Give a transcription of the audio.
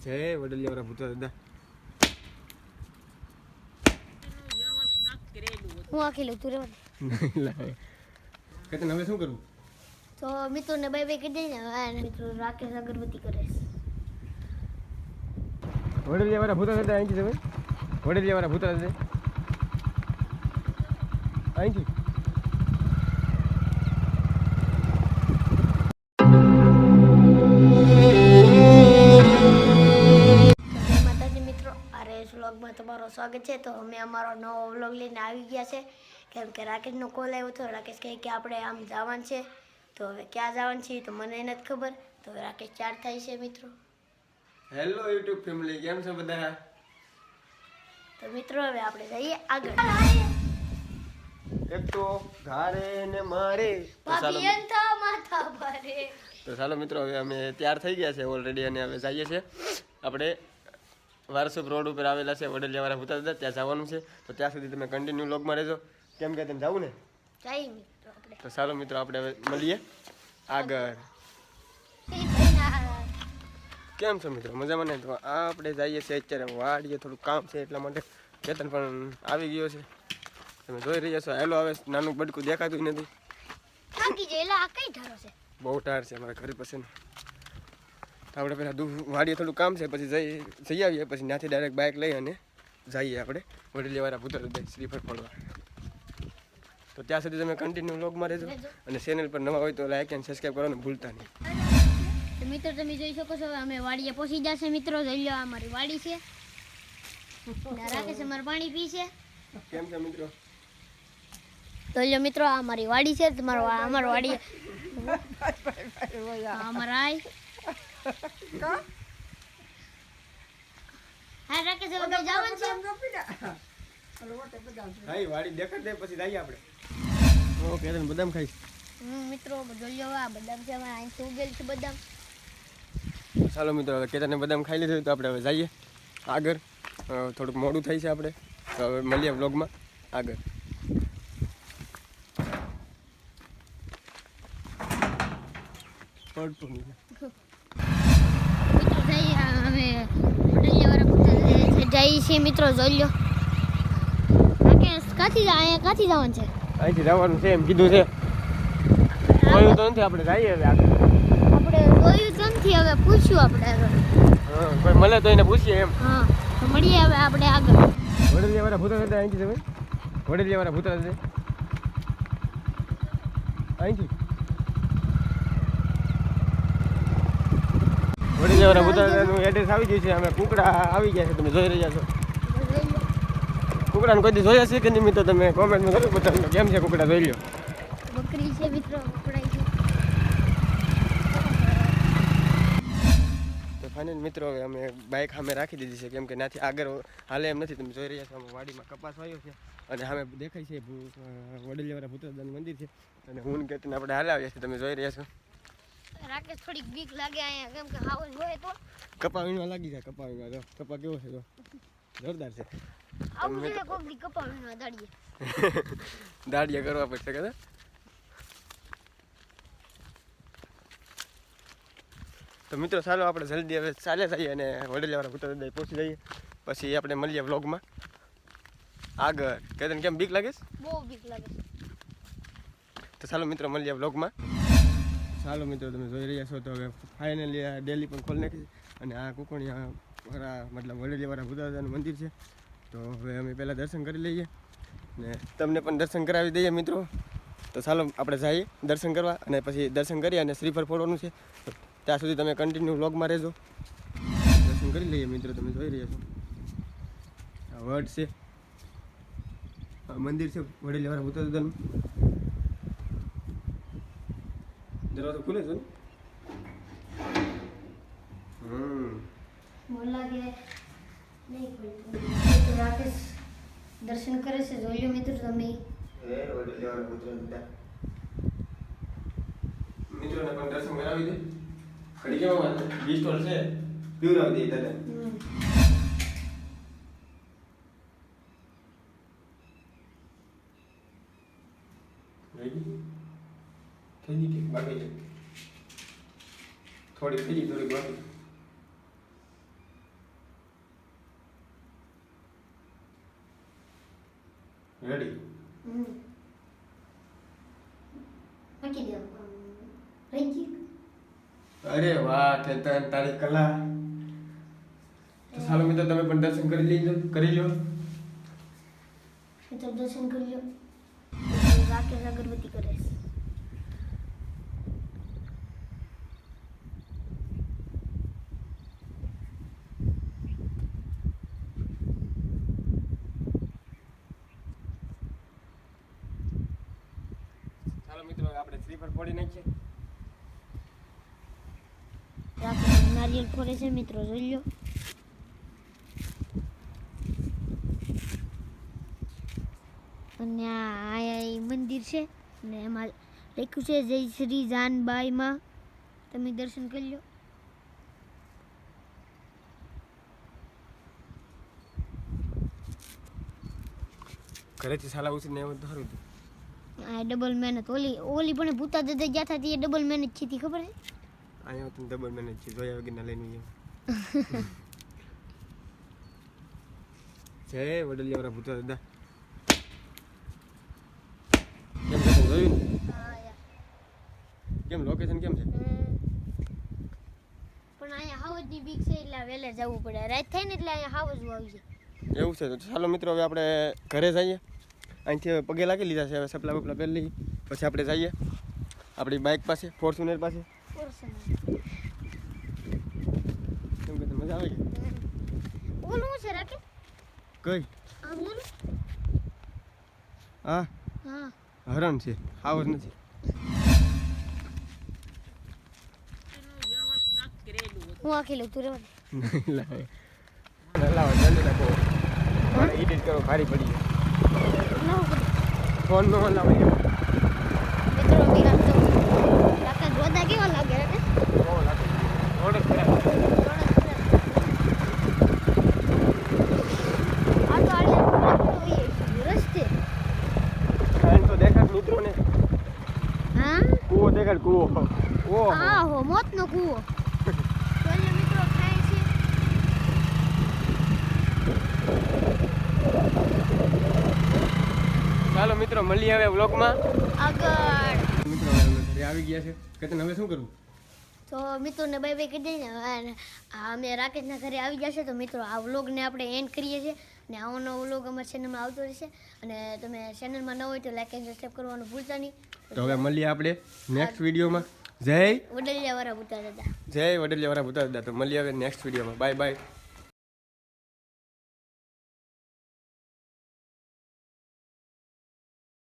જય વડલિયાવાળા ભૂતા દાદા હું આખી લઉં તું રેવા કેતન હવે શું કરવું તો મિત્રોને બાય બાય કહી દે ને મિત્રો રાકેશ અગરબત્તી કરે છે વડલિયાવાળા ભૂતા દાદા અહીંથી તમે વડલિયાવાળા ભૂતા દાદા અહીંથી તમારું સ્વાગત છે. તો અમે અમારો નવો વ્લોગ લઈને આવી ગયા છે. કેમ કે રાકેશનો કોલ આવ્યો હતો રાકેશ કહે કે આપણે આમ જવાનું છે. તો હવે ક્યાં જવાનું છે તો મને નથી ખબર. તો રાકેશ ચાર થાય છે મિત્રો. હેલો યુટ્યુબ ફેમિલી કેમ છો બધા? તો મિત્રો હવે આપણે જઈએ આગળ. એક તો ઘારે ને મારે. માથા ભરે. તો ચાલો મિત્રો હવે અમે તૈયાર થઈ ગયા છે ઓલરેડી અને હવે જઈએ છીએ. આપણે વારસુપ રોડ ઉપર આવેલા છે વડલિયાવાળા ભૂતા દાદા ત્યાં જવાનું છે. તો ત્યાં સુધી તમે કન્ટિન્યુ લોગમાં રહેજો. કેમ કે તમે જવું ને? તો સારો મિત્રો આપણે હવે મળીએ. આગળ. કેમ છો મિત્રો? મજામાં ને? તો આ આપણે જઈએ છીએ અત્યારે. વાડીએ થોડું કામ છે એટલા માટે. કેતન પણ આવી ગયો છે. તમે જોઈ રહ્યા છો. હેલો હવે નાનું બડકું દેખાતું નથી. બહુ ટાયર છે અમારા ઘરે પાસે તો આપણે પહેલાં દુ વાડીએ થોડું કામ છે પછી જઈ જઈ આવીએ પછી ત્યાંથી ડાયરેક્ટ બાઇક લઈ અને જઈએ આપણે વડીલીવાળા ભૂતર શ્રીફળ ફળવા તો ત્યાં સુધી તમે કન્ટિન્યુ લોગમાં રહેજો અને ચેનલ પર નવા હોય તો લાઈક એન્ડ સબસ્ક્રાઈબ કરવાનું ભૂલતા નહીં. તો મિત્રો તમે જોઈ શકો છો હવે અમે વાડીએ પહોંચી જશે મિત્રો. જોઈ લો અમારી વાડી છે. ને રાકેશ અમારે પાણી પી છે. કેમ છે મિત્રો? તો જો મિત્રો આ અમારી વાડી છે તમારો અમારો વાડી. અમારા આય હા રાકેશ હવે આપણે જવાનું છે. હા વાડી દેખાડ દે પછી જઈએ આપણે. ઓકે તને બદામ ખાઈશ? હમ, મિત્રો લો આ બદામ છે ઉગેલ છે બદામ. ચાલો મિત્રો હવે કેતાને બદામ ખાઈ લીધું તો આપણે હવે જઈએ. આગળ. થોડુંક મોડું થઈ છે આપણે. તો હવે મળીએ બ્લોગમાં આગળ. પડતું નહીં. મિત્રો જઈએ છે મિત્રો જોઈ લો. કાથી અહીંયા કાથી જવાનું છે? અહીંથી જવાનું છે એમ કીધું છે. જોયું તો નથી આપણે જઈએ હવે આપણે જોયું તો નથી હવે પૂછ્યું આપણે આગળ હા કોઈ મળે તો એને પૂછીએ એમ. હા તો મળીએ હવે આપણે આગળ. વડેલિયાવાળા ભૂતા હતા અહીંથી તમે વડેલિયાવાળા ભૂતા હતા અહીંથી. વડેલિયાવાળા જવાના દાદાનું એડ્રેસ આવી ગયું છે. અમે કુકડા આવી ગયા છે. તમે જોઈ રહ્યા છો. કુકડાને કોઈ જોયા છે કે નહીં? મિત્રો તમે કોમેન્ટમાં કરો બતાવો કેમ છે કુકડા? જોઈ લો બકરી છે મિત્રો તો ફાઇનલ મિત્રો હવે અમે બાઇક સામે રાખી દીધી છે. કેમ કે નાથી આગળ હાલે એમ નથી. તમે જોઈ રહ્યા છો અમે વાડીમાં કપાસ વાયો છે. અને સામે દેખાય છે ભૂ- અ, મંદિર છે. અને હું કે આપણે હાલે આવ્યા છે તમે જોઈ રહ્યા છો. રાકેશ થોડીક બીક લાગે અહીંયા કેમ કે હાવન હોય તો. કપાવીમાં લાગી જાય કપાવીમાં તો જો કપા કેવો છે જો. જોરદાર છે. આવું જોઈએ કોક દી કપાવીમાં દાડીએ. દાડીએ કરવા પડશે કદા તો મિત્રો ચાલો આપણે જલ્દી હવે ચાલે જઈએ અને વડેલિયાવાળા ભૂતા દાદા પહોંચી જઈએ પછી આપણે મળીએ વ્લોગમાં. આગળ. કે તને કેમ બીક લાગે બહુ બીક લાગે તો ચાલો મિત્રો મળીએ વ્લોગમાં. ચાલો મિત્રો, તમે જોઈ રહ્યા છો તો હવે ફાઇનલી આ ડેલી પણ ખોલી નાખી અને આ કુકણીયા વાળા મતલબ વડેલીવાળા ભૂદાદાનું મંદિર છે. તો હવે અમે પહેલાં દર્શન કરી લઈએ ને તમને પણ દર્શન કરાવી દઈએ મિત્રો. તો ચાલો, આપણે જઈએ દર્શન કરવા અને પછી દર્શન કરી અને શ્રીફળ ફોડવાનું છે. ત્યાં સુધી તમે કન્ટિન્યુ વ્લોગમાં રહેજો. દર્શન કરી લઈએ મિત્રો, તમે જોઈ રહ્યા છો. આ વડ છે. મંદિર છે વડેલીવાળા ભૂતાદાનું દરવાજો ખુલે છે દર્શન કરે છે જોયું મિત્ર તમે મિત્રોને પણ દર્શન કરાવી દે ખડી કેવા બીજ સ્ટોલ છે પીવરાવી દે દાદા હમ. થઈ ગઈ કે બાકી છે થોડી થઈ થોડી બાકી રેડી અરે વાહ તે તારી કલા તો સારું મિત્રો તમે પણ દર્શન કરી લીધો કરી લો દર્શન કરી લો રાકેશ અગરબત્તી કરે આપણે શ્રીફળ ફોડી નાખીએ. નારિયેલ ફોડે છે મિત્રો જોઈ લો. અને આ મંદિર છે ને એમાં લખ્યું છે જય શ્રી જાનબાઈમાં. તમે દર્શન કરી લો. ઘરેથી સાલા ઉછીને એવું તો હતું. આ ડબલ મહેનત ઓલી ઓલી પણ ભૂતા દાદા ગયા હતા તે ડબલ મહેનત છે તી ખબર છે? અહીંયા તું ડબલ મહેનત છે જોયા વગરના લઈને આવ્યો જય વડલિયા વાળા ભૂતા દાદા. કેમ લોકેશન કેમ છે? પણ અહીંયા હાવજની બીક છે એટલે વહેલા જવું પડે. રાત થાય ને એટલે અહીંયા હાવજ આવી છે એવું છે તો ચાલો મિત્રો હવે આપણે ઘરે જઈએ. અહીંથી હવે પગે લાગી લીધા છે હવે સપલા બપલા પહેરી પછી આપણે જઈએ. આપણી બાઇક પાસે ફોર્ચ્યુનર પાસે. મજા આવે કે કઈ? હા હા? હરણ છે. આવ જ નથી. હું આખી લઉં તું નહીં લાવે. લાવે જલ્દી નાખો એડિટ કરો ભારી પડી ના ફોન નો લાવે મિત્રો કે તો રાકા ગોદા કેવા લાગે રાકે બહુ લાગે જ ખરાબ કુવો ને દેખાડ કૂવો. ઓહો હો મોતનો કૂવો તો એટલે મિત્રો થાય છે ચાલો મિત્રો મળીએ હવે વ્લોગમાં. આગળ. મિત્રો હવે આવી ગયા છે. કેતન હવે શું કરવું? તો મિત્રોને બાય બાય કહી ને આ અમે રાકેશના ઘરે આવી જશે તો મિત્રો આ વ્લોગને આપણે એન્ડ કરીએ છીએ. અને આવો નવો વ્લોગ અમારા ચેનલમાં આવતો રહેશે. અને તમે ચેનલમાં ન હોય તો લાઈક એન્ડ સબસ્ક્રાઈબ કરવાનું ભૂલતા નહીં. તો હવે મળીએ આપણે નેક્સ્ટ વિડીયોમાં. જય. વડલિયાવાળા ભૂતા દાદા. જય વડલિયા વાળા ભૂતા દાદા. તો મળીએ હવે નેક્સ્ટ વિડીયોમાં. Bye bye